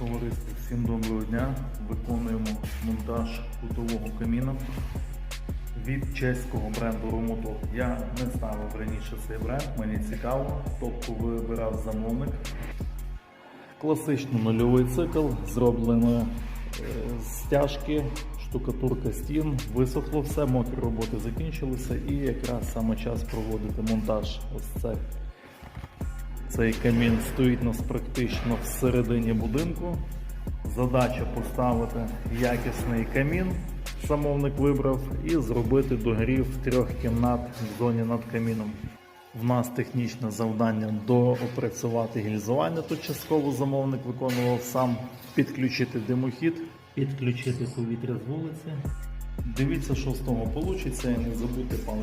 Товариство, всім доброго дня. Виконуємо монтаж кутового каміна від чеського бренду Ромотоп. Я не ставив раніше цей бренд, мені цікаво, тобто вибирав замовник. Класично нульовий цикл, зроблено е, стяжки, штукатурка стін, висохло все, мокрі роботи закінчилися і якраз саме час проводити монтаж. Ось це. Цей камін стоїть у нас практично всередині будинку. Задача поставити якісний камін, замовник вибрав, і зробити догрів трьох кімнат в зоні над каміном. В нас технічне завдання доопрацювати гільзування, тут частково замовник виконував сам, підключити димохід, підключити повітря з вулиці. Дивіться, що з того вийде, і не забудьте палити.